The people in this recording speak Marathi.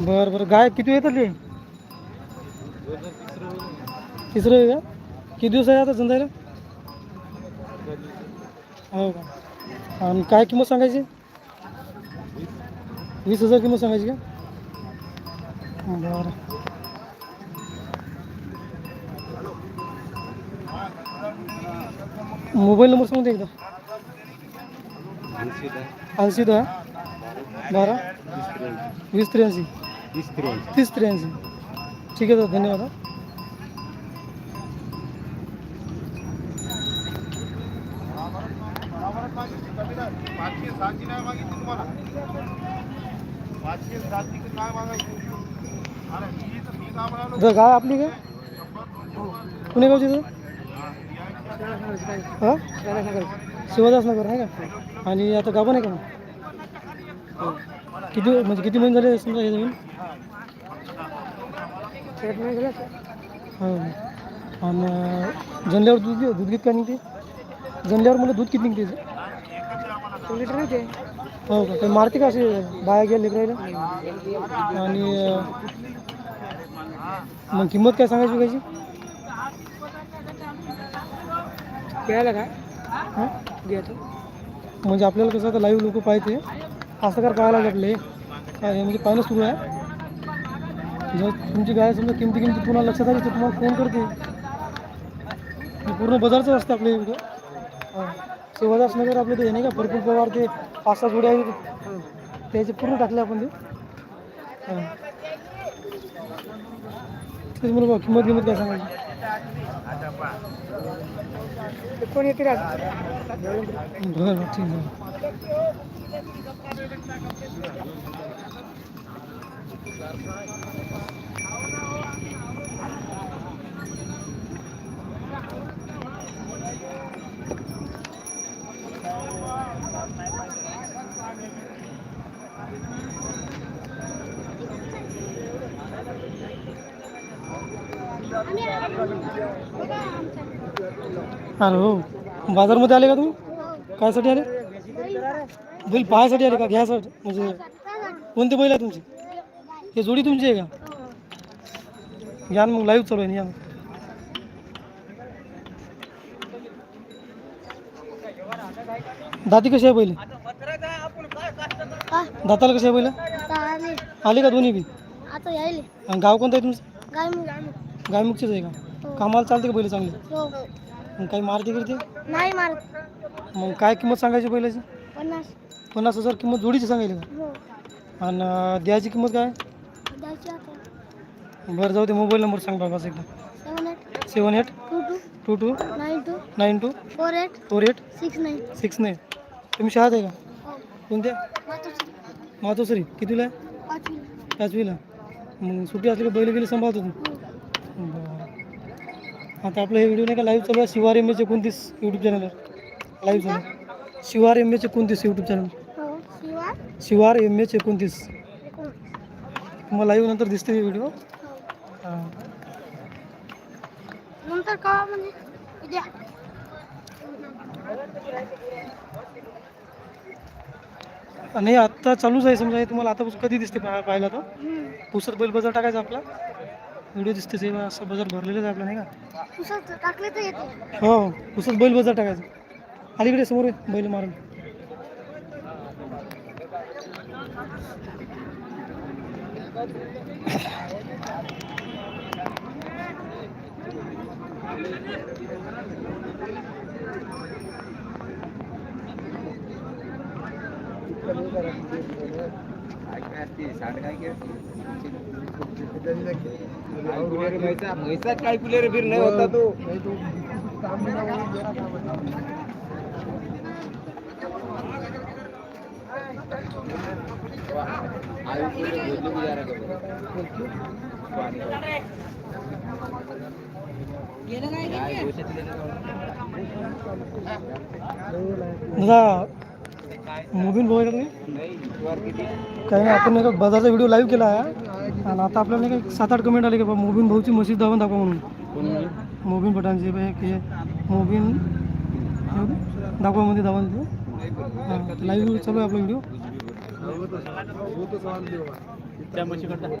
बरं बरं. गाय किती येतात ते तिसरं आहे का? किती दिवस आहे आता धंद्याला? हो का? आणि काय किंमत सांगायची? वीस हजार किंमत सांगायची का? बरं. मोबाईल नंबर सांगते एकदा. ऐंशी दहा. बारा. वीस त्र्याऐंशी. तीस त्र्याऐंशी ठीक आहे दादा धन्यवाद हा. पाचशे सातची नाही मागितली तुम्हाला पाचशे सातची काय? मागायची अरे मी तर मी काय म्हणालो दादा गाय आपली का पुणे गावची दादा हां? शिवादास नगर नाही का आणि आता गाभण आहे का मग? किती म्हणजे किती महिने झाले समजा हे जमीन? हो. आणि जनल्यावर दूध दूध किती काय निघते? जनल्यावर मला दूध किती निघते? लिटर हो का? काही मारते का असे बाया गेले लेकरायला? आणि मग किंमत काय सांगायची त्याची घ्यायला काय? हां? म्हणजे आपल्याला कसं आता लाईव्ह लोक पाहिजे असं कर पाहायला लागले हे म्हणजे पाहणं सुरू आहे जर तुमची गाय समजा किमती किमती पुन्हा लक्षात आली तर तुम्हाला फ़ोन करते हे पूर्ण बाजारचं असतं आपले इकडं हाँ शिवादास नगर आपले ते हे नाही का भरपूर पवार ते पाच सहा जोडे आहेत त्याचे पूर्ण टाकले आपण ते। हाँ। तेच म्हणून बा, किंमत किंमत काय सांगायची कोण येते बरं बरं ठीक आहे अरे हो बाजारमध्ये आले का तुम्ही? कायसाठी आले? बैल पाहायसाठी आले का? घ्यायसाठी? म्हणजे कोणते बैल आहे तुमचे? हे जोडी तुमची आहे का? घ्या मग लाईव्ह चालू आहे ना, या. दाती कशी आहे बैल? दाताला कशी आहे बैल? आले का दोन्ही बी? आणि गाव कोणतं आहे तुमचं? गायमुखचेच आहे का? कामाला चालते का बैल चांगले? हो. मग काही मारते करते? नाही मारत. मग काय किंमत सांगायची बैलाची? पन्नास. पन्नास हजार किंमत जोडीची सांगायची का? हो. आणि द्यायची किंमत काय? द्यायची आता. बरं जाऊ दे मोबाईल नंबर सांग बाबाचा एकदा. Seven eight. Seven eight two two. Two two nine two. Nine two four eight. Four eight six nine. Six nine. तुम्ही शाळेत आहे का? हो. कोणत्या? मातोश्री. कितीला आहे? पाचवी. पाचवीला. मग सुट्टी असली का बैल गेले सांभाळतो तू. हो. बरं. आता आपलं हे व्हिडिओ नाही का लाईव्ह चालू आहे? शिवार एम एच एकोणतीस यूट्यूब चॅनलवर लाईव्ह चालू आहे. शिवार एम एच एकोणतीस YouTube channel Shivar M H एकोणतीस. एकोण तुम्हाला लाईव्ह नंतर दिसते व्हिडिओ हो. नंतर कवा म्हणजे. आत्ता चालूच आहे समजा तुम्हाला आता कधी दिसते पहा- पाहायला तर. पुसत बैल बाजार टाकायचा आपला? व्हिडिओ दिसते ते असं बाजार भरलेलं आहे आपला नाही का? पुसत टाकले तर हो पुसत बैल बाजार टाकायचं. अलीकडे समोर आहे बैल मारून. काय कुलेर बीर नाही होता तो. दादा मोबाईल बघायला तुम्ही काही नाही आपण नाही बाजारचा व्हिडिओ लाईव्ह केला आहे. आणि आता आपल्याला काही सात आठ कमेंट आले की बा मोबिन भाऊची मशीद दाखवून दाखवा म्हणून. मोबिन पठाणचे की मोबिन दाखवा म्हणजे मध्ये दावा लाईव्ह चालू आहे आपला व्हिडिओ. त्या म्हशीकडचा